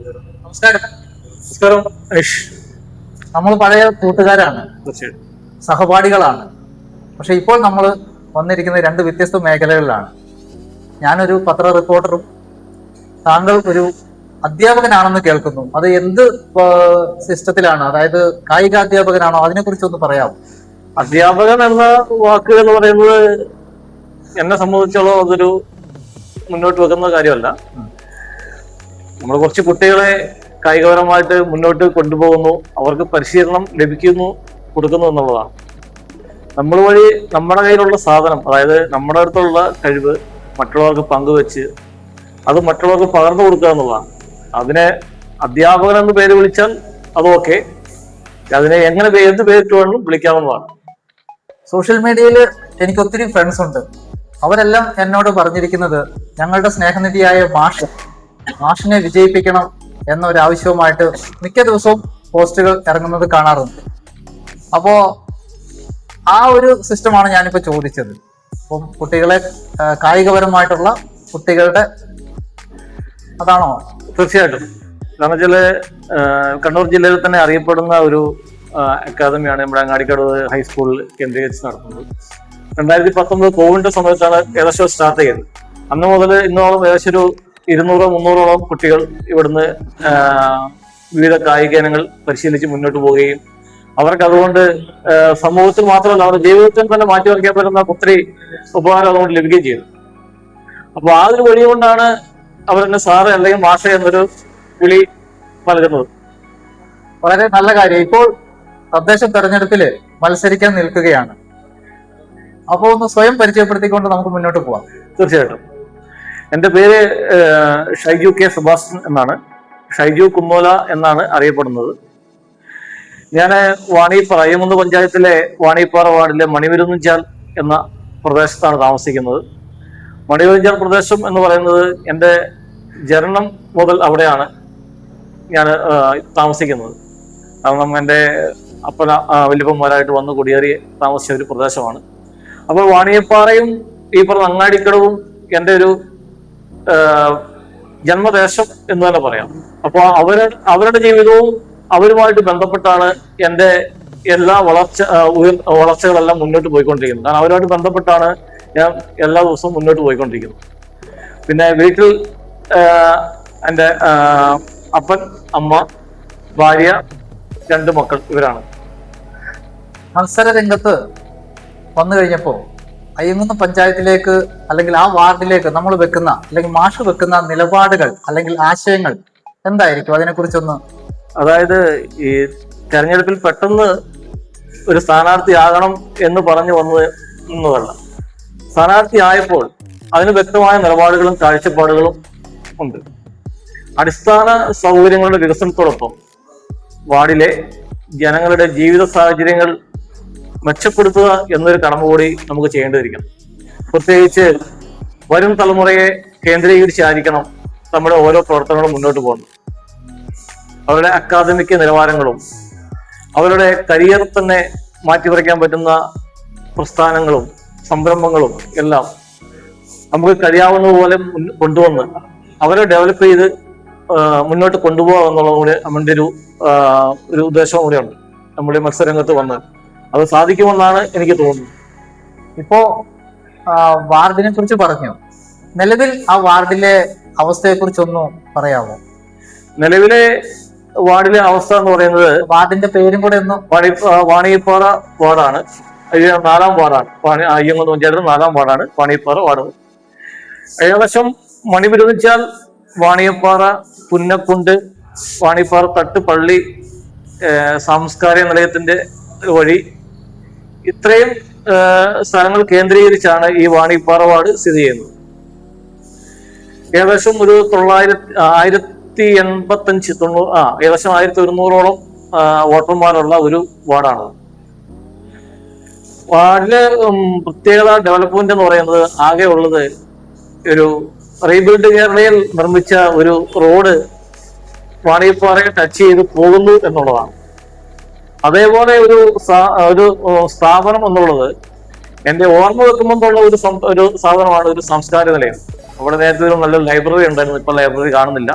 നമസ്കാരം. നമസ്കാരം. നമ്മൾ പഴയ കൂട്ടുകാരാണ്. തീർച്ചയായിട്ടും. സഹപാഠികളാണ്. പക്ഷെ ഇപ്പോൾ നമ്മൾ വന്നിരിക്കുന്ന രണ്ട് വ്യത്യസ്ത മേഖലകളിലാണ്. ഞാനൊരു പത്ര റിപ്പോർട്ടറും താങ്കൾ ഒരു അധ്യാപകനാണെന്ന് കേൾക്കുന്നു. അത് എന്ത് സിസ്റ്റത്തിലാണ്? അതായത് കായിക അധ്യാപകനാണോ അതിനെ കുറിച്ച് ഒന്ന് പറയാമോ? അധ്യാപകൻ എന്ന വാക്ക് എന്ന് പറയുന്നത് എന്നെ സംബന്ധിച്ചോളം അതൊരു മുന്നോട്ട് വെക്കുന്ന കാര്യമല്ല. നമ്മൾ കുറച്ച് കുട്ടികളെ കായികപരമായിട്ട് മുന്നോട്ട് കൊണ്ടുപോകുന്നു. അവർക്ക് പരിശീലനം ലഭിക്കുന്നു കൊടുക്കുന്നു എന്നുള്ളതാണ്. നമ്മൾ വഴി നമ്മുടെ കയ്യിലുള്ള സാധനം അതായത് നമ്മുടെ അടുത്തുള്ള കഴിവ് മറ്റുള്ളവർക്ക് പങ്കുവെച്ച് അത് മറ്റുള്ളവർക്ക് പകർന്നു കൊടുക്കുക എന്നുള്ളതാണ്. അതിനെ അധ്യാപകൻ എന്ന് പേര് വിളിച്ചാൽ അത് ഓക്കെ. അതിനെ എങ്ങനെ എന്ത് പേരിട്ട് വേണമെങ്കിലും വിളിക്കാവുന്നതാണ് സോഷ്യൽ മീഡിയയിൽ എനിക്ക് ഒത്തിരി ഫ്രണ്ട്സ് ഉണ്ട്. അവരെല്ലാം എന്നോട് പറഞ്ഞിരിക്കുന്നത് ഞങ്ങളുടെ സ്നേഹനിധിയായ മാഷ് മാഷിനെ വിജയിപ്പിക്കണം എന്ന ഒരു ആവശ്യവുമായിട്ട് മിക്ക ദിവസവും പോസ്റ്റുകൾ ഇറങ്ങുന്നത് കാണാറുണ്ട്. അപ്പോ ആ ഒരു സിസ്റ്റമാണ് ഞാനിപ്പോ ചോദിച്ചത്. അപ്പം കുട്ടികളെ കായികപരമായിട്ടുള്ള കുട്ടികളുടെ അതാണോ? തീർച്ചയായിട്ടും. കാരണം വെച്ചാൽ കണ്ണൂർ ജില്ലയിൽ തന്നെ അറിയപ്പെടുന്ന ഒരു അക്കാദമിയാണ് നമ്മുടെ അങ്ങാടിക്കടവ് ഹൈസ്കൂളിൽ കേന്ദ്രീകരിച്ച് നടത്തുന്നത്. രണ്ടായിരത്തി പത്തൊമ്പത് കോവിഡിന്റെ സമയത്താണ് ഏകദേശം സ്റ്റാർട്ട് ചെയ്തത്. അന്ന് മുതൽ ഇന്നോളം ഏകദേശം ഒരു ഇരുന്നൂറോ മുന്നൂറോളം കുട്ടികൾ ഇവിടുന്ന് വിവിധ കായിക ഇനങ്ങൾ പരിശീലിച്ച് മുന്നോട്ട് പോവുകയും അവർക്ക് അതുകൊണ്ട് സമൂഹത്തിൽ മാത്രമല്ല അവരുടെ ജീവിതത്തിൽ തന്നെ മാറ്റിമറിക്കാൻ പറ്റുന്ന ഒത്തിരി ഉപകാരം അതുകൊണ്ട് ലഭിക്കുകയും ചെയ്തു. അപ്പോൾ ആ ഒരു വഴി കൊണ്ടാണ് അവരെന്നെ സാറ് അല്ലെങ്കിൽ മാഷ എന്നൊരു വിളി പലരുന്നത് വളരെ നല്ല കാര്യം. ഇപ്പോൾ തദ്ദേശ തെരഞ്ഞെടുപ്പിൽ മത്സരിക്കാൻ നിൽക്കുകയാണ്. അപ്പോൾ ഒന്ന് സ്വയം പരിചയപ്പെടുത്തിക്കൊണ്ട് നമുക്ക് മുന്നോട്ട് പോവാം. തീർച്ചയായിട്ടും. എന്റെ പേര് ഷൈജു കെ സെബാസ്റ്റ്യൻ എന്നാണ്. ഷൈജു കുമ്മോല എന്നാണ് അറിയപ്പെടുന്നത്. ഞാൻ വാണിപ്പാറ അയ്യമുന്ന് പഞ്ചായത്തിലെ വാണിപ്പാറ വാർഡിലെ മണിവിരുന്നുചാൽ എന്ന പ്രദേശത്താണ് താമസിക്കുന്നത്. മണിവിരുന്നുചാൽ പ്രദേശം എന്ന് പറയുന്നത് എന്റെ ജനനം മുതൽ അവിടെയാണ് ഞാൻ താമസിക്കുന്നത്. കാരണം എന്റെ അപ്പന വലിയപ്പന്മാരായിട്ട് വന്ന് കുടിയേറി താമസിച്ച ഒരു പ്രദേശമാണ്. അപ്പോൾ വാണിയപ്പാറയും ഈ പറഞ്ഞ അങ്ങാടിക്കടവും എന്റെ ഒരു ജന്മദേശം എന്ന് തന്നെ പറയാം. അപ്പോൾ അവർ അവരുടെ ജീവിതവും അവരുമായിട്ട് ബന്ധപ്പെട്ടാണ് എന്റെ എല്ലാ വളർച്ച വളർച്ചകളെല്ലാം മുന്നോട്ട് പോയിക്കൊണ്ടിരിക്കുന്നത്. കാരണം അവരുമായിട്ട് ബന്ധപ്പെട്ടാണ് ഞാൻ എല്ലാ ദിവസവും മുന്നോട്ട് പോയിക്കൊണ്ടിരിക്കുന്നത്. പിന്നെ വീട്ടിൽ എന്റെ അപ്പൻ അമ്മ ഭാര്യ രണ്ട് മക്കൾ ഇവരാണ്. മത്സര രംഗത്ത് വന്നു കഴിഞ്ഞപ്പോൾ അയ്യങ്കുന്ന് പഞ്ചായത്തിലേക്ക് അല്ലെങ്കിൽ ആ വാർഡിലേക്ക് നമ്മൾ വെക്കുന്ന അല്ലെങ്കിൽ മാഷ് വെക്കുന്ന നിലപാടുകൾ അല്ലെങ്കിൽ ആശയങ്ങൾ എന്തായിരിക്കും? അതിനെക്കുറിച്ചൊന്ന് അതായത് ഈ തെരഞ്ഞെടുപ്പിൽ പെട്ടെന്ന് ഒരു സ്ഥാനാർത്ഥിയാകണം എന്ന് പറഞ്ഞു വന്നത് ഒന്നുമല്ല സ്ഥാനാർത്ഥി ആയപ്പോൾ അതിന് വ്യക്തമായ നിലപാടുകളും കാഴ്ചപ്പാടുകളും ഉണ്ട്. അടിസ്ഥാന സൗകര്യങ്ങളുടെ വികസനത്തോടൊപ്പം വാർഡിലെ ജനങ്ങളുടെ ജീവിത സാഹചര്യങ്ങൾ മെച്ചപ്പെടുത്തുക എന്നൊരു കടമ കൂടി നമുക്ക് ചെയ്യേണ്ടിയിരിക്കണം പ്രത്യേകിച്ച് വരും തലമുറയെ കേന്ദ്രീകരിച്ചായിരിക്കണം നമ്മുടെ ഓരോ പ്രവർത്തനങ്ങളും മുന്നോട്ട് പോകുന്നത്. അവരുടെ അക്കാദമിക് നിലവാരങ്ങളും അവരുടെ കരിയർ തന്നെ മാറ്റിമറിക്കാൻ പറ്റുന്ന പ്രസ്ഥാനങ്ങളും സംരംഭങ്ങളും എല്ലാം നമുക്ക് കഴിയാവുന്നതുപോലെ കൊണ്ടുവന്ന് അവരെ ഡെവലപ്പ് ചെയ്ത് മുന്നോട്ട് കൊണ്ടുപോകുക കൂടി നമ്മുടെ ഒരു ഒരു ഉദ്ദേശവും കൂടിയുണ്ട്. നമ്മുടെ മത്സരരംഗത്ത് വന്ന് അത് സാധിക്കുമെന്നാണ് എനിക്ക് തോന്നുന്നത്. ഇപ്പോ വാർഡിനെ കുറിച്ച് പറഞ്ഞു? നിലവിൽ ആ വാർഡിലെ അവസ്ഥയെ കുറിച്ചൊന്ന് പറയാമോ? നിലവിലെ വാർഡിലെ അവസ്ഥ എന്ന് പറയുന്നത് വാർഡിന്റെ പേരും കൂടെ ഒന്ന് വാണി ആ, വാണിയപ്പാറ വാർഡാണ്. നാലാം വാർഡാണ്. വാണി അയ്യങ്കുന്ന് പഞ്ചായത്ത് നാലാം വാർഡാണ്. വാണിയപ്പാറ വാർഡ്. ഏകദേശം മണി വിരോധിച്ചാൽ വാണിയപ്പാറ പുന്നക്കുണ്ട് വാണിപ്പാറ തട്ട് പള്ളി സാംസ്കാരിക നിലയത്തിന്റെ വഴി ഇത്രയും സ്ഥലങ്ങൾ കേന്ദ്രീകരിച്ചാണ് ഈ വാണിപ്പാറവാട് സ്ഥിതി ചെയ്യുന്നത്. ഏകദേശം ഒരു തൊള്ളായിരത്തി ആയിരത്തി എൺപത്തഞ്ച് തൊണ്ണൂറ് ആ ഏകദേശം ആയിരത്തി ഒരുന്നൂറോളം വോട്ടർമാരുള്ള ഒരു വാർഡാണ് വാർഡിലെ പ്രത്യേകത ഡെവലപ്മെന്റ് എന്ന് പറയുന്നത് ആകെ ഉള്ളത് ഒരു റീബിൽഡ് കേരളയിൽ നിർമ്മിച്ച ഒരു റോഡ് വാണിപ്പാറയെ ടച്ച് ചെയ്ത് പോകുന്നു എന്നുള്ളതാണ്. അതേപോലെ ഒരു ഒരു സ്ഥാപനം എന്നുള്ളത് എന്റെ ഓർമ്മ വെക്കുമ്പോൾ ഒരു ഒരു സാധനമാണ് ഒരു സംസ്കാര നിലയം. അവിടെ നേരത്തെ ഒരു നല്ലൊരു ലൈബ്രറി ഉണ്ടായിരുന്നു ഇപ്പൊ ലൈബ്രറി കാണുന്നില്ല.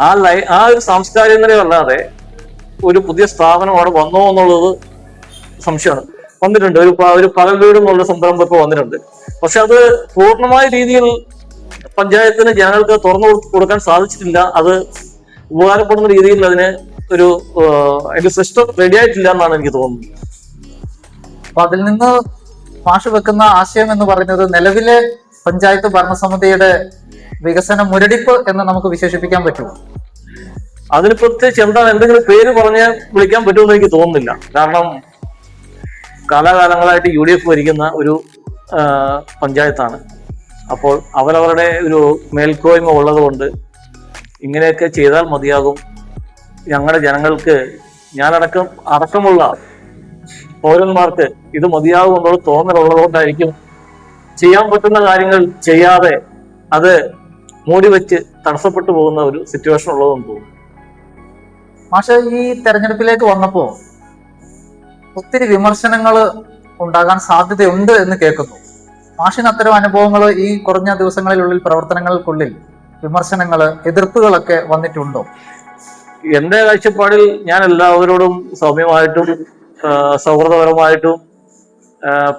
ആ ലൈ ആ ഒരു സാംസ്കാരികതയല്ലാതെ ഒരു പുതിയ സ്ഥാപനം അവിടെ വന്നോ എന്നുള്ളത് സംശയമാണ്. വന്നിട്ടുണ്ട്. ഒരു ഒരു പകൽ വീട് എന്നുള്ള സംരംഭം ഇപ്പോൾ വന്നിട്ടുണ്ട്. പക്ഷെ അത് പൂർണമായ രീതിയിൽ പഞ്ചായത്തിന് ജനങ്ങൾക്ക് തുറന്നു കൊടുക്കാൻ സാധിച്ചിട്ടില്ല. അത് ഉപകാരപ്പെടുന്ന രീതിയിൽ അതിന് ഒരു അതിന്റെ സിസ്റ്റം റെഡി ആയിട്ടില്ല എന്നാണ് എനിക്ക് തോന്നുന്നത്. അപ്പൊ അതിൽ നിന്ന് മാഷ് വെക്കുന്ന ആശയം എന്ന് പറയുന്നത് നിലവിലെ പഞ്ചായത്ത് ഭരണസമിതിയുടെ വികസന മുരടിപ്പ് എന്ന് നമുക്ക് വിശേഷിപ്പിക്കാൻ പറ്റുമോ? അതിന് പ്രത്യേകിച്ച് എന്താണ് എന്തെങ്കിലും പേര് പറഞ്ഞ് വിളിക്കാൻ പറ്റുമെന്ന് എനിക്ക് തോന്നുന്നില്ല. കാരണം കാലാകാലങ്ങളായിട്ട് യു ഡി എഫ് ഭരിക്കുന്ന ഒരു പഞ്ചായത്താണ്. അപ്പോൾ അവരവരുടെ ഒരു മേൽക്കോയ്മ ഉള്ളതുകൊണ്ട് ഇങ്ങനെയൊക്കെ ചെയ്താൽ മതിയാകും ഞങ്ങളുടെ ജനങ്ങൾക്ക് ഞാനടക്കം അടക്കമുള്ള പൗരന്മാർക്ക് ഇത് മതിയാകുമെന്നുള്ള തോന്നലുള്ളതുകൊണ്ടായിരിക്കും തോന്നലുള്ളത് കൊണ്ടായിരിക്കും ചെയ്യാൻ പറ്റുന്ന കാര്യങ്ങൾ ചെയ്യാതെ അത് മൂടി വെച്ച് തടസ്സപ്പെട്ടു പോകുന്ന ഒരു സിറ്റുവേഷൻ ഉള്ളതെന്ന് തോന്നുന്നു. മാഷ് ഈ തെരഞ്ഞെടുപ്പിലേക്ക് വന്നപ്പോ ഒത്തിരി വിമർശനങ്ങൾ ഉണ്ടാകാൻ സാധ്യതയുണ്ട് എന്ന് കേൾക്കുന്നു. മാഷിന് അത്തരം അനുഭവങ്ങൾ ഈ കുറഞ്ഞ ദിവസങ്ങളിലുള്ളിൽ പ്രവർത്തനങ്ങൾക്കുള്ളിൽ വിമർശനങ്ങൾ എതിർപ്പുകളൊക്കെ വന്നിട്ടുണ്ടോ? എന്റെ കാഴ്ചപ്പാടിൽ ഞാൻ എല്ലാവരോടും സൗമ്യമായിട്ടും സൗഹൃദപരമായിട്ടും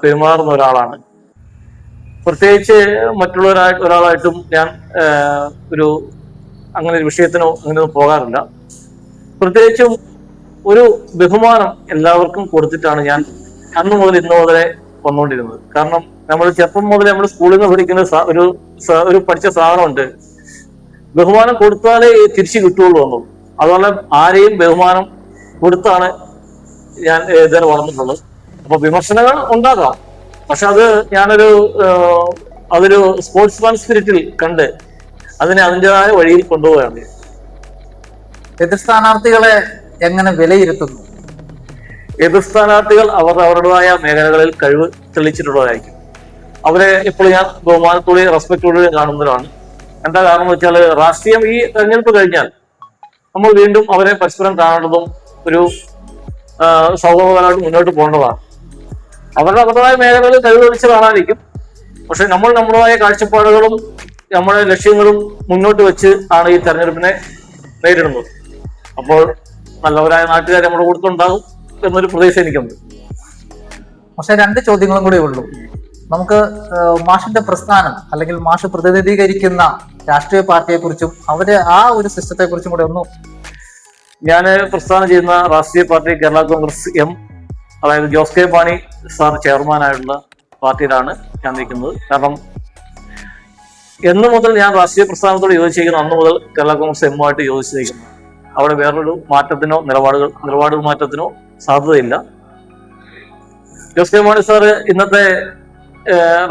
പെരുമാറുന്ന ഒരാളാണ്. പ്രത്യേകിച്ച് മറ്റുള്ളവരായിട്ട് ഒരാളായിട്ടും ഞാൻ ഒരു അങ്ങനെ ഒരു വിഷയത്തിനോ അങ്ങനെയൊന്നും പോകാറില്ല. പ്രത്യേകിച്ചും ഒരു ബഹുമാനം എല്ലാവർക്കും കൊടുത്തിട്ടാണ് ഞാൻ അന്ന് മുതൽ ഇന്ന് മുതലേ വന്നുകൊണ്ടിരുന്നത്. കാരണം നമ്മൾ ചെറുപ്പം മുതൽ നമ്മൾ സ്കൂളിൽ നിന്ന് പഠിക്കുന്ന ഒരു ഒരു പഠിച്ച സാധനമുണ്ട്. ബഹുമാനം കൊടുത്താലേ തിരിച്ചു കിട്ടുള്ളൂ എന്നുള്ളൂ. അതുപോലെ ആരെയും ബഹുമാനം കൊടുത്താണ് ഞാൻ ഇതുവരെ വളർന്നിട്ടുള്ളത്. അപ്പൊ വിമർശനങ്ങൾ ഉണ്ടാകാം. പക്ഷെ അത് ഞാനൊരു അതൊരു സ്പോർട്സ്മാൻ സ്പിരിറ്റിൽ കണ്ട് അതിനെ അതിന്റെതായ വഴിയിൽ കൊണ്ടുപോവുകയാണ്. എതിർ സ്ഥാനാർത്ഥികളെ എങ്ങനെ വിലയിരുത്തുന്നു? എതിർ സ്ഥാനാർത്ഥികൾ അവർ അവരുടേതായ മേഖലകളിൽ കഴിവ് തെളിയിച്ചിട്ടുള്ളതായിരിക്കും. അവരെ ഇപ്പോൾ ഞാൻ ബഹുമാനത്തോടെയും റെസ്പെക്റ്റോടെയും കാണുന്നവരാണ്. എന്താ കാരണം വെച്ചാൽ രാഷ്ട്രീയം ഈ തെരഞ്ഞെടുപ്പ് കഴിഞ്ഞാൽ നമ്മൾ വീണ്ടും അവരെ പരസ്പരം കാണേണ്ടതും ഒരു സൗഹൃദപരമായിട്ട് മുന്നോട്ട് പോകേണ്ടതാണ്. അവരുടെ അവരുടേതായ മേഖലകളിൽ കഴിവ് കാണാതിരിക്കും. പക്ഷെ നമ്മൾ നമ്മുടേതായ കാഴ്ചപ്പാടുകളും നമ്മുടെ ലക്ഷ്യങ്ങളും മുന്നോട്ട് വെച്ച് ആണ് ഈ തെരഞ്ഞെടുപ്പിനെ നേരിടുന്നത്. അപ്പോൾ നല്ലവരായ നാട്ടുകാർ നമ്മുടെ കൂടുതലുണ്ടാകും എന്നൊരു പ്രതീക്ഷ എനിക്കുണ്ട്. പക്ഷെ രണ്ട് ചോദ്യങ്ങളും കൂടെ ഉള്ളൂ. നമുക്ക് മാഷിന്റെ പ്രസ്ഥാനം അല്ലെങ്കിൽ മാഷ് പ്രതിനിധീകരിക്കുന്ന രാഷ്ട്രീയ പാർട്ടിയെ കുറിച്ചും അവരെ ആ ഒരു സിസ്റ്റത്തെ കുറിച്ചും കൂടെ ഒന്ന് ഞാൻ പ്രസ്ഥാനം ചെയ്യുന്ന രാഷ്ട്രീയ പാർട്ടി കേരള കോൺഗ്രസ് എം അതായത് ജോസ് കെ മാണി സാർ ചെയർമാനായിട്ടുള്ള പാർട്ടിയിലാണ് ഞാൻ നിൽക്കുന്നത്. കാരണം എന്നു മുതൽ ഞാൻ രാഷ്ട്രീയ പ്രസ്ഥാനത്തോട് യോജിച്ചിരിക്കുന്നു. അന്ന് മുതൽ കേരള കോൺഗ്രസ് എമ്മുമായിട്ട് യോജിച്ചിരിക്കുന്നു. അവിടെ വേറൊരു മാറ്റത്തിനോ നിലപാടുകൾ നിലപാട് മാറ്റത്തിനോ സാധ്യതയില്ല. ജോസ് കെ മാണി സാറ് ഇന്നത്തെ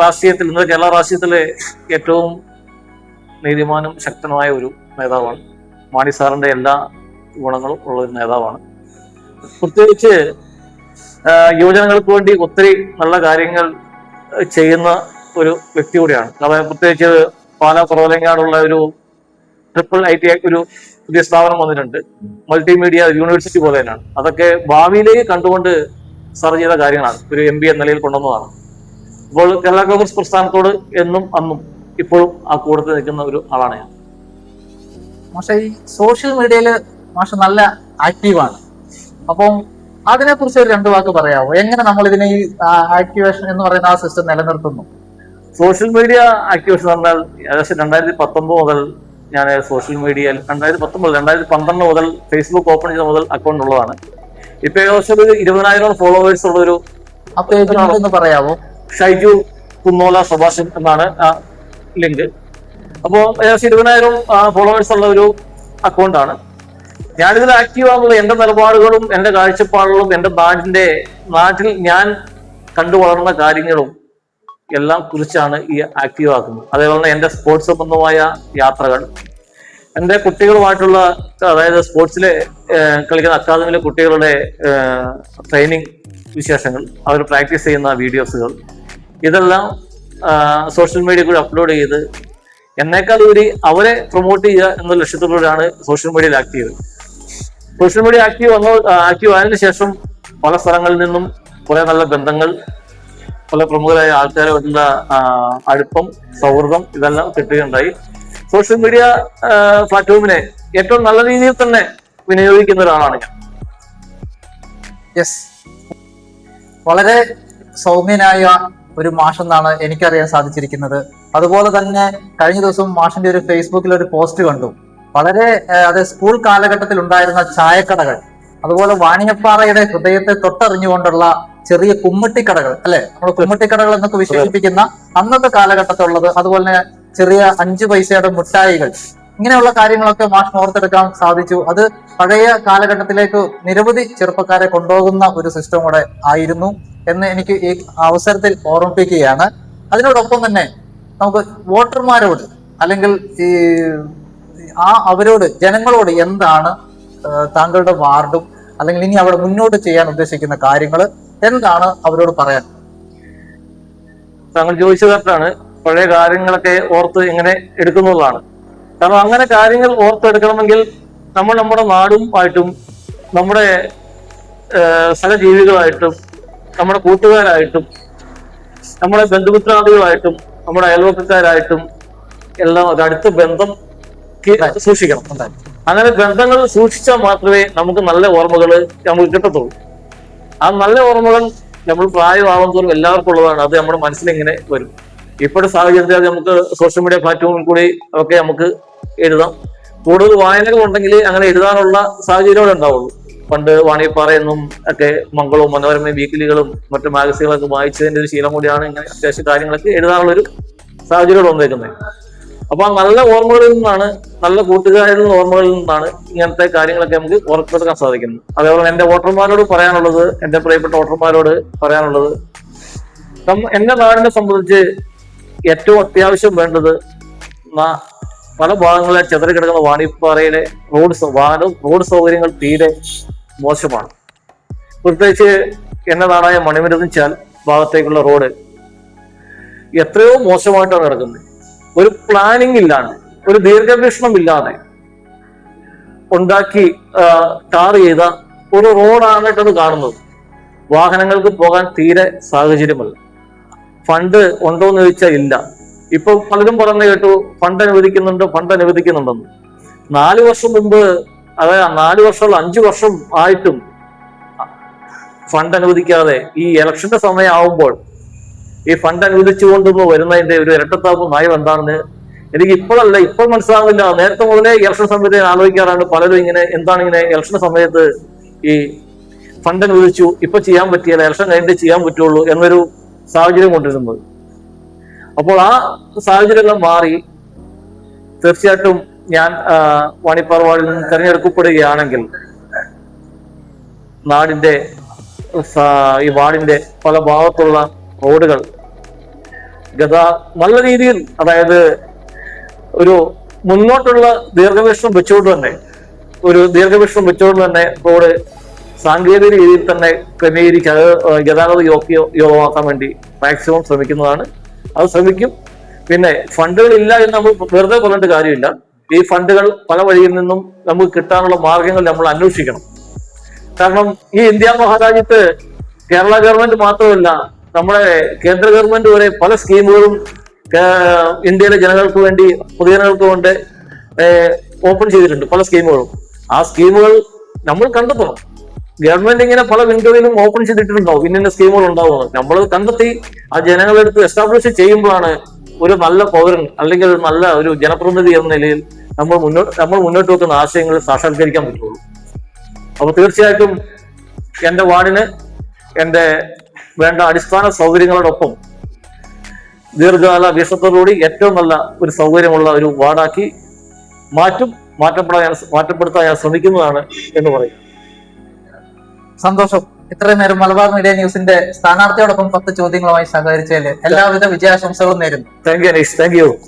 രാഷ്ട്രീയത്തിൽ ഇന്നത്തെ കേരള രാഷ്ട്രീയത്തിലെ ഏറ്റവും നീതിമാനും ശക്തനുമായ ഒരു നേതാവാണ്. മാണി സാറിന്റെ എല്ലാ ഗുണങ്ങളും ഉള്ള ഒരു നേതാവാണ്. പ്രത്യേകിച്ച് യുവജനങ്ങൾക്ക് വേണ്ടി ഒത്തിരി നല്ല കാര്യങ്ങൾ ചെയ്യുന്ന ഒരു വ്യക്തി കൂടിയാണ്. കാരണം പ്രത്യേകിച്ച് പാലാ കുറവലങ്ങാടുള്ള ഒരു ട്രിപ്പിൾ ഐ ടി ഒരു പുതിയ സ്ഥാപനം വന്നിട്ടുണ്ട്. മൾട്ടിമീഡിയ യൂണിവേഴ്സിറ്റി പോലെ തന്നെയാണ്. അതൊക്കെ ഭാവിയിലേക്ക് കണ്ടുകൊണ്ട് സാർ ചെയ്ത കാര്യങ്ങളാണ്. ഒരു എം പി എന്ന നിലയിൽ കൊണ്ടുവന്നതാണ്. അപ്പോൾ കേരള കോൺഗ്രസ് പ്രസ്ഥാനത്തോട് എന്നും അന്നും ഇപ്പോഴും ആ കൂടത്തിൽ നിൽക്കുന്ന ഒരു ആളാണ് ഞാൻ. മാഷ ഈ സോഷ്യൽ മീഡിയയിൽ മാഷ നല്ല ആക്റ്റീവാണ്. അപ്പം അതിനെക്കുറിച്ച് ഒരു രണ്ട് വാക്ക് പറയാമോ എങ്ങനെ നമ്മൾ ഇതിനെ ഈ ആക്ടിവേഷൻ എന്ന് പറയുന്ന ആ സിസ്റ്റം നിലനിർത്തുന്നു? സോഷ്യൽ മീഡിയ ആക്ടിവേഷൻ പറഞ്ഞാൽ ഏകദേശം രണ്ടായിരത്തി പത്തൊമ്പത് മുതൽ ഞാൻ സോഷ്യൽ മീഡിയയിൽ രണ്ടായിരത്തി പത്തൊമ്പത് രണ്ടായിരത്തി പന്ത്രണ്ട് മുതൽ ഫേസ്ബുക്ക് ഓപ്പൺ ചെയ്ത മുതൽ അക്കൗണ്ട് ഉള്ളതാണ് ഇപ്പൊ ഏകദേശം ഒരു ഇരുപതിനായിരം ഫോളോവേഴ്സ് ഉള്ള ഒരു പറയാമോ ഷൈജു കുന്നോല സുഭാഷൻ എന്നാണ് ആ ലിങ്ക്. അപ്പോൾ ഏകദേശം ഇരുപതിനായിരം ഫോളോവേഴ്സ് ഉള്ള ഒരു അക്കൗണ്ടാണ് ഞാനിതിൽ ആക്റ്റീവ് ആകുന്നത് എന്റെ നിലപാടുകളും എന്റെ കാഴ്ചപ്പാടുകളും എന്റെ നാടിന്റെ നാട്ടിൽ ഞാൻ കണ്ടു വളർന്ന കാര്യങ്ങളും എല്ലാം കുറിച്ചാണ് ഈ ആക്റ്റീവ് ആക്കുന്നത്. അതേപോലെ തന്നെ എന്റെ സ്പോർട്സ് സംബന്ധമായ യാത്രകൾ. എന്റെ കുട്ടികളുമായിട്ടുള്ള അതായത് സ്പോർട്സിലെ കളിക്കുന്ന അക്കാദമിയിലെ കുട്ടികളുടെ ട്രെയിനിങ് വിശേഷങ്ങൾ. അവർ പ്രാക്ടീസ് ചെയ്യുന്ന വീഡിയോസുകൾ ഇതെല്ലാം സോഷ്യൽ മീഡിയ കൂടി അപ്ലോഡ് ചെയ്ത് എന്നേക്കാൾ ഉപരി അവരെ പ്രൊമോട്ട് ചെയ്യുക എന്ന ലക്ഷ്യത്തോടെയാണ് സോഷ്യൽ മീഡിയയിൽ ആക്റ്റീവ് സോഷ്യൽ മീഡിയ ആക്റ്റീവ് വന്ന ആക്റ്റീവ് ആയതിനു ശേഷം പല സ്ഥലങ്ങളിൽ നിന്നും കുറെ നല്ല ബന്ധങ്ങൾ പല പ്രമുഖരായ ആൾക്കാരുമായിട്ടുള്ള അടുപ്പം സൗഹൃദം ഇതെല്ലാം കിട്ടുകയുണ്ടായി. സോഷ്യൽ മീഡിയ പ്ലാറ്റ്ഫോമിനെ ഏറ്റവും നല്ല രീതിയിൽ തന്നെ വിനിയോഗിക്കുന്ന ഒരാളാണ് ഞാൻ. യെസ് വളരെ സൗമ്യനായ ഒരു മാഷെന്നാണ് എനിക്കറിയാൻ സാധിച്ചിരിക്കുന്നത്. അതുപോലെ തന്നെ കഴിഞ്ഞ ദിവസം മാഷിന്റെ ഒരു ഫേസ്ബുക്കിൽ ഒരു പോസ്റ്റ് കണ്ടു. വളരെ അത് സ്കൂൾ കാലഘട്ടത്തിൽ ഉണ്ടായിരുന്ന ചായക്കടകൾ അതുപോലെ വാണിയപ്പാറയുടെ ഹൃദയത്തെ തൊട്ടറിഞ്ഞുകൊണ്ടുള്ള ചെറിയ കുമ്മിട്ടിക്കടകൾ അല്ലെ? നമ്മൾ കുമ്മിട്ടിക്കടകൾ എന്നൊക്കെ വിശേഷിപ്പിക്കുന്ന അന്നത്തെ കാലഘട്ടത്തിലുള്ളത് അതുപോലെ ചെറിയ അഞ്ചു പൈസയുടെ മുട്ടായികൾ ഇങ്ങനെയുള്ള കാര്യങ്ങളൊക്കെ മാഷ് ഓർത്തെടുക്കാൻ സാധിച്ചു. അത് പഴയ കാലഘട്ടത്തിലേക്ക് നിരവധി ചെറുപ്പക്കാരെ കൊണ്ടുപോകുന്ന ഒരു സിസ്റ്റം കൂടെ ആയിരുന്നു എന്ന് എനിക്ക് ഈ അവസരത്തിൽ ഓർമ്മിപ്പിക്കുകയാണ്. അതിനോടൊപ്പം തന്നെ നമുക്ക് വോട്ടർമാരോട് അല്ലെങ്കിൽ ഈ ആ അവരോട് ജനങ്ങളോട് എന്താണ് താങ്കളുടെ വാർഡും അല്ലെങ്കിൽ ഇനി അവിടെ മുന്നോട്ട് ചെയ്യാൻ ഉദ്ദേശിക്കുന്ന കാര്യങ്ങൾ എന്താണ് അവരോട് പറയാൻ? താങ്കൾ ചോദിച്ച കറക്റ്റാണ് പഴയ കാര്യങ്ങളൊക്കെ ഓർത്ത് ഇങ്ങനെ എടുക്കുന്നതാണ്. കാരണം അങ്ങനെ കാര്യങ്ങൾ ഓർത്തെടുക്കണമെങ്കിൽ നമ്മൾ നമ്മുടെ നാടും ആയിട്ടും നമ്മുടെ സഹജീവികളായിട്ടും നമ്മുടെ കൂട്ടുകാരായിട്ടും നമ്മുടെ ബന്ധുമിത്രാദികളായിട്ടും നമ്മുടെ അയൽവക്കക്കാരായിട്ടും എല്ലാം ഒരു അടുത്ത ബന്ധം സൂക്ഷിക്കണം. അങ്ങനെ ബന്ധങ്ങൾ സൂക്ഷിച്ചാൽ മാത്രമേ നമുക്ക് നല്ല ഓർമ്മകൾ നമുക്ക് കിട്ടത്തുള്ളൂ. ആ നല്ല ഓർമ്മകൾ നമ്മൾ പ്രായമാകും തോറും എല്ലാവർക്കും ഉള്ളതാണ്. അത് നമ്മുടെ മനസ്സിലിങ്ങനെ വരും. ഇപ്പോഴത്തെ സാഹചര്യത്തിൽ നമുക്ക് സോഷ്യൽ മീഡിയ പ്ലാറ്റ്ഫോമിൽ കൂടി ഒക്കെ നമുക്ക് എഴുതാം. കൂടുതൽ വായനകൾ ഉണ്ടെങ്കിൽ അങ്ങനെ എഴുതാനുള്ള സാഹചര്യം ഉണ്ടാവുള്ളൂ. പണ്ട് വാണിയപ്പാറയെന്നും ഒക്കെ മംഗളവും മനോരമയും വീക്കിലികളും മറ്റു മാഗസീനുകളൊക്കെ വായിച്ചതിന്റെ ഒരു ശീലം കൂടിയാണ് ഇങ്ങനെ അത്യാവശ്യം കാര്യങ്ങളൊക്കെ എഴുതാനുള്ള ഒരു സാഹചര്യം വന്നേക്കുന്നത്. അപ്പൊ നല്ല ഓർമ്മകളിൽ നിന്നാണ് നല്ല കൂട്ടുകാരിൽ നിന്ന് ഓർമ്മകളിൽ നിന്നാണ് ഇങ്ങനത്തെ കാര്യങ്ങളൊക്കെ നമുക്ക് ഓർത്തെടുക്കാൻ സാധിക്കുന്നത്. അതേപോലെ എന്റെ വോട്ടർമാരോട് പറയാനുള്ളത് എന്റെ പ്രിയപ്പെട്ട വോട്ടർമാരോട് പറയാനുള്ളത് എന്റെ നാടിനെ സംബന്ധിച്ച് ഏറ്റവും അത്യാവശ്യം വേണ്ടത് പല ഭാഗങ്ങളിലെ ചെതറിക്കിടക്കുന്ന വാണിപ്പാറയിലെ റോഡ് വാഹന റോഡ് സൗകര്യങ്ങൾ തീരെ മോശമാണ്. പ്രത്യേകിച്ച് എന്ന നാടായ മണിമരുന്നിച്ചാൽ ഭാഗത്തേക്കുള്ള റോഡ് എത്രയോ മോശമായിട്ടാണ് കിടക്കുന്നത് ഒരു പ്ലാനിങ് ഇല്ലാണ്ട് ഒരു ദീർഘവീക്ഷണം ഇല്ലാതെ ഉണ്ടാക്കി ടാർ ചെയ്ത ഒരു റോഡാണിട്ടത് കാണുന്നത്. വാഹനങ്ങൾക്ക് പോകാൻ തീരെ സാഹചര്യമല്ല. ഫണ്ട് ഉണ്ടോ എന്ന് ചോദിച്ചാൽ ഇല്ല. ഇപ്പൊ പലരും പറഞ്ഞു കേട്ടു ഫണ്ട് അനുവദിക്കുന്നുണ്ട് ഫണ്ട് അനുവദിക്കുന്നുണ്ടെന്ന്. നാല് വർഷം മുമ്പ് അതായത് നാല് വർഷം അഞ്ചു വർഷം ആയിട്ടും ഫണ്ട് അനുവദിക്കാതെ ഈ ഇലക്ഷന്റെ സമയമാവുമ്പോൾ ഈ ഫണ്ട് അനുവദിച്ചുകൊണ്ട് വരുന്നതിന്റെ ഒരു ഇരട്ടത്താപ്പ് നയം എന്താണെന്ന് എനിക്ക് ഇപ്പോഴല്ല ഇപ്പോൾ മനസ്സിലാവുന്നില്ല. നേരത്തെ മുതലേ ഇലക്ഷൻ സമയത്ത് ആലോചിക്കാറാണ് പലരും ഇങ്ങനെ എന്താണ് ഇങ്ങനെ ഇലക്ഷൻ സമയത്ത് ഈ ഫണ്ട് അനുവദിച്ചു ഇപ്പൊ ചെയ്യാൻ പറ്റിയല്ല ഇലക്ഷൻ കഴിഞ്ഞിട്ട് ചെയ്യാൻ പറ്റുള്ളൂ എന്നൊരു സാഹചര്യം കൊണ്ടിരുന്നത്. അപ്പോൾ ആ സാഹചര്യങ്ങൾ മാറി തീർച്ചയായിട്ടും ഞാൻ വാണിപ്പാർവാടിൽ നിന്ന് തെരഞ്ഞെടുക്കപ്പെടുകയാണെങ്കിൽ നാടിന്റെ ഈ വാടിന്റെ പല ഭാഗത്തുള്ള റോഡുകൾ ഗതാ നല്ല രീതിയിൽ അതായത് ഒരു മുന്നോട്ടുള്ള ദീർഘവീക്ഷണം വെച്ചുകൊണ്ട് തന്നെ ഒരു ദീർഘവീക്ഷണം വെച്ചുകൊണ്ട് തന്നെ റോഡ് സാങ്കേതിക രീതിയിൽ തന്നെ ക്രമീകരിച്ച് അത് ഗതാഗത യോഗ്യ യോഗ്യമാക്കാൻ വേണ്ടി മാക്സിമം ശ്രമിക്കുന്നതാണ്. അത് ശ്രമിക്കും പിന്നെ ഫണ്ടുകൾ ഇല്ല എന്ന് നമ്മൾ വെറുതെ പറഞ്ഞിട്ട് കാര്യമില്ല. ഈ ഫണ്ടുകൾ പല വഴിയിൽ നിന്നും നമുക്ക് കിട്ടാനുള്ള മാർഗങ്ങൾ നമ്മൾ അന്വേഷിക്കണം. കാരണം ഈ ഇന്ത്യ മഹാരാജ്യത്ത് കേരള ഗവൺമെന്റ് മാത്രമല്ല നമ്മുടെ കേന്ദ്ര ഗവൺമെന്റ് വരെ പല സ്കീമുകളും ഇന്ത്യയിലെ ജനങ്ങൾക്ക് വേണ്ടി പൊതുജനങ്ങൾക്ക് വേണ്ടി ഓപ്പൺ ചെയ്തിട്ടുണ്ട് പല സ്കീമുകളും. ആ സ്കീമുകൾ നമ്മൾ കണ്ടെത്തണം ഗവൺമെന്റ് ഇങ്ങനെ പല വിൻഡോയിലും ഓപ്പൺ ചെയ്തിട്ടുണ്ടാവും. ഇന്ന സ്കീമുകൾ ഉണ്ടാവുന്നത് നമ്മൾ കണ്ടെത്തി ആ ജനങ്ങളെടുത്ത് എസ്റ്റാബ്ലിഷ് ചെയ്യുമ്പോഴാണ് ഒരു നല്ല പൗരൻ അല്ലെങ്കിൽ ഒരു നല്ല ഒരു ജനപ്രതിനിധി എന്ന നിലയിൽ നമ്മൾ മുന്നോട്ട് നമ്മൾ മുന്നോട്ട് വെക്കുന്ന ആശയങ്ങൾ സാക്ഷാത്കരിക്കാൻ പറ്റുള്ളൂ. അപ്പൊ തീർച്ചയായിട്ടും എന്റെ വാർഡിന് എന്റെ വേണ്ട അടിസ്ഥാന സൗകര്യങ്ങളോടൊപ്പം ദീർഘകാല വീക്ഷണത്തോടുകൂടി ഏറ്റവും നല്ല ഒരു സൗകര്യമുള്ള ഒരു വാർഡാക്കി മാറ്റും മാറ്റപ്പെടാൻ മാറ്റപ്പെടുത്താൻ ഞാൻ ശ്രമിക്കുന്നതാണ് എന്ന് പറയും സന്തോഷം. ഇത്രയും നേരം മലബാർ മീഡിയ ന്യൂസിന്റെ സ്ഥാനാർത്ഥിയോടൊപ്പം പത്ത് ചോദ്യങ്ങളുമായി സഹകരിച്ചതിൽ എല്ലാവിധ വിജയാശംസകളും നേരുന്നു. Thank you thank you